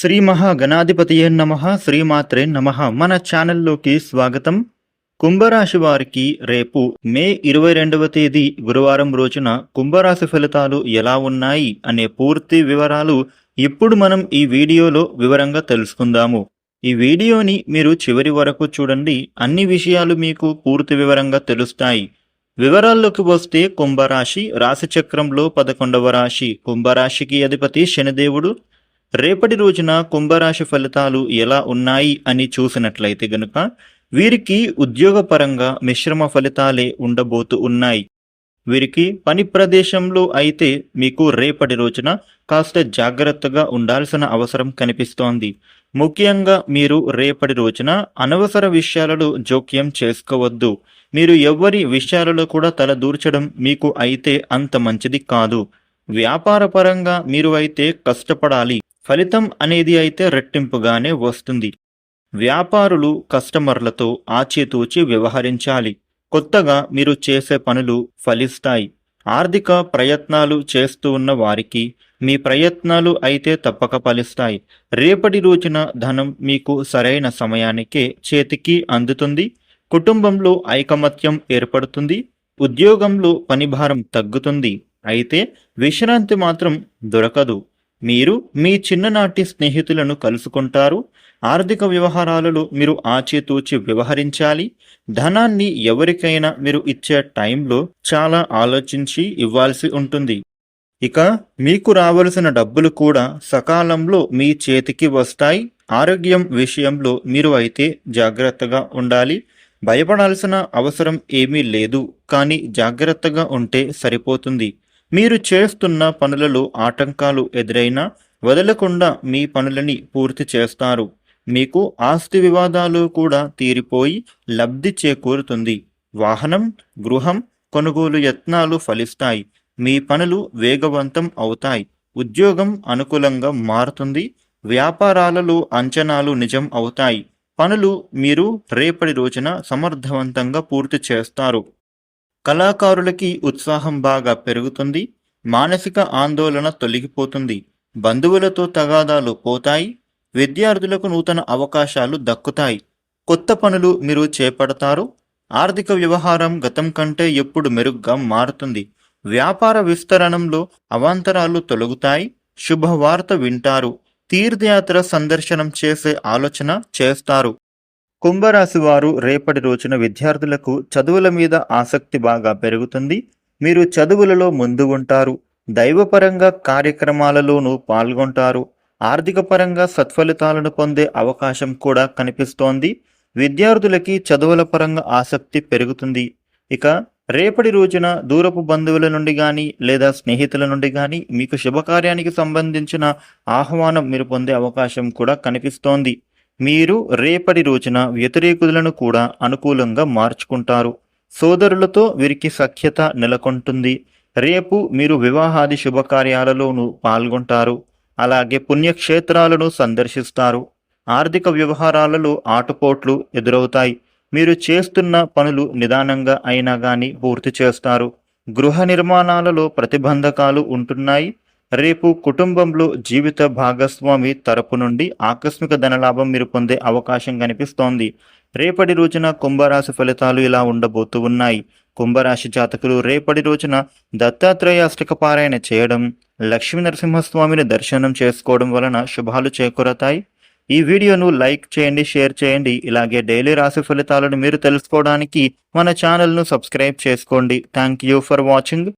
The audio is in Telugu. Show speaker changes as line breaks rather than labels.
శ్రీ మహాగణాధిపతియే నమ శ్రీమాత్రే నమ. మన ఛానల్లోకి స్వాగతం. కుంభరాశి వారికి రేపు మే ఇరవై రెండవ తేదీ గురువారం రోజున కుంభరాశి ఫలితాలు ఎలా ఉన్నాయి అనే పూర్తి వివరాలు ఇప్పుడు మనం ఈ వీడియోలో వివరంగా తెలుసుకుందాము. ఈ వీడియోని మీరు చివరి వరకు చూడండి. అన్ని విషయాలు మీకు పూర్తి వివరంగా తెలుస్తాయి. వివరాల్లోకి వస్తే కుంభరాశి రాశిచక్రంలో పదకొండవ రాశి. కుంభరాశికి అధిపతి శనిదేవుడు. రేపటి రోజున కుంభరాశి ఫలితాలు ఎలా ఉన్నాయి అని చూసినట్లయితే గనుక వీరికి ఉద్యోగపరంగా మిశ్రమ ఫలితాలే ఉండబోతూ ఉన్నాయి. వీరికి పని ప్రదేశంలో అయితే మీకు రేపటి రోజున కాస్త జాగ్రత్తగా ఉండాల్సిన అవసరం కనిపిస్తోంది. ముఖ్యంగా మీరు రేపటి రోజున అనవసర విషయాలలో జోక్యం చేసుకోవద్దు. మీరు ఎవ్వరి విషయాలలో కూడా తల దూర్చడం మీకు అయితే అంత మంచిది కాదు. వ్యాపారపరంగా మీరు అయితే కష్టపడాలి. ఫలితం అనేది అయితే రెట్టింపుగానే వస్తుంది. వ్యాపారులు కస్టమర్లతో ఆచితూచి వ్యవహరించాలి. కొత్తగా మీరు చేసే పనులు ఫలిస్తాయి. ఆర్థిక ప్రయత్నాలు చేస్తూ ఉన్న వారికి మీ ప్రయత్నాలు అయితే తప్పక ఫలిస్తాయి. రేపటి రోజున ధనం మీకు సరైన సమయానికే చేతికి అందుతుంది. కుటుంబంలో ఐకమత్యం ఏర్పడుతుంది. ఉద్యోగంలో పనిభారం తగ్గుతుంది. అయితే విశ్రాంతి మాత్రం దొరకదు. మీరు మీ చిన్ననాటి స్నేహితులను కలుసుకుంటారు. ఆర్థిక వ్యవహారాలలో మీరు ఆచితూచి వ్యవహరించాలి. ధనాన్ని ఎవరికైనా మీరు ఇచ్చే టైంలో చాలా ఆలోచించి ఇవ్వాల్సి ఉంటుంది. ఇక మీకు రావలసిన డబ్బులు కూడా సకాలంలో మీ చేతికి వస్తాయి. ఆరోగ్యం విషయంలో మీరు అయితే జాగ్రత్తగా ఉండాలి. భయపడాల్సిన అవసరం ఏమీ లేదు. కానీ జాగ్రత్తగా ఉంటే సరిపోతుంది. మీరు చేస్తున్న పనులలో ఆటంకాలు ఎదురైనా వదలకుండా మీ పనులని పూర్తి చేస్తారు. మీకు ఆస్తి వివాదాలు కూడా తీరిపోయి లబ్ధి చేకూరుతుంది. వాహనం గృహం కొనుగోలు యత్నాలు ఫలిస్తాయి. మీ పనులు వేగవంతం అవుతాయి. ఉద్యోగం అనుకూలంగా మారుతుంది. వ్యాపారాలలో అంచనాలు నిజం అవుతాయి. పనులు మీరు రేపటి రోజున సమర్థవంతంగా పూర్తి చేస్తారు. కళాకారులకి ఉత్సాహం బాగా పెరుగుతుంది మానసిక ఆందోళన తొలగిపోతుంది బంధువులతో తగాదాలు పోతాయి విద్యార్థులకు నూతన అవకాశాలు దక్కుతాయి. కొత్త పనులు మీరు చేపడతారు ఆర్థిక వ్యవహారం గతం కంటే ఎప్పుడు మెరుగ్గా మారుతుంది. వ్యాపార విస్తరణంలో అవాంతరాలు తొలగుతాయి శుభవార్త వింటారు తీర్థయాత్ర సందర్శనం చేసే ఆలోచన చేస్తారు. కుంభరాశి వారు రేపటి రోజున విద్యార్థులకు చదువుల మీద ఆసక్తి బాగా పెరుగుతుంది. మీరు చదువులలో ముందు ఉంటారు. దైవపరంగా కార్యక్రమాలలోనూ పాల్గొంటారు. ఆర్థిక పరంగా సత్ఫలితాలను పొందే అవకాశం కూడా కనిపిస్తోంది. విద్యార్థులకి చదువుల పరంగా ఆసక్తి పెరుగుతుంది. ఇక రేపటి రోజున దూరపు బంధువుల నుండి కానీ లేదా స్నేహితుల నుండి కానీ మీకు శుభకార్యానికి సంబంధించిన ఆహ్వానం మీరు పొందే అవకాశం కూడా కనిపిస్తోంది. మీరు రేపటి రోజున వ్యతిరేకులను కూడా అనుకూలంగా మార్చుకుంటారు. సోదరులతో వీరికి సఖ్యత నెలకొంటుంది. రేపు మీరు వివాహాది శుభకార్యాలలోనూ పాల్గొంటారు. అలాగే పుణ్యక్షేత్రాలను సందర్శిస్తారు. ఆర్థిక వ్యవహారాలలో ఆటుపోట్లు ఎదురవుతాయి. మీరు చేస్తున్న పనులు నిదానంగా అయినా కానీ పూర్తి చేస్తారు. గృహ నిర్మాణాలలో ప్రతిబంధకాలు ఉంటున్నాయి. రేపు కుటుంబంలో జీవిత భాగస్వామి తరపు నుండి ఆకస్మిక ధనలాభం మీరు పొందే అవకాశం కనిపిస్తోంది. రేపటి రోజున కుంభరాశి ఫలితాలు ఇలా ఉండబోతూ ఉన్నాయి. కుంభరాశి జాతకులు రేపటి రోజున దత్తాత్రేయ అష్టక పారాయణ చేయడం లక్ష్మీ నరసింహస్వామిని దర్శనం చేసుకోవడం వలన శుభాలు చేకూరతాయి. ఈ వీడియోను లైక్ చేయండి షేర్ చేయండి. ఇలాగే డైలీ రాశి ఫలితాలను మీరు తెలుసుకోవడానికి మన ఛానల్ను సబ్స్క్రైబ్ చేసుకోండి. Thank you for watching.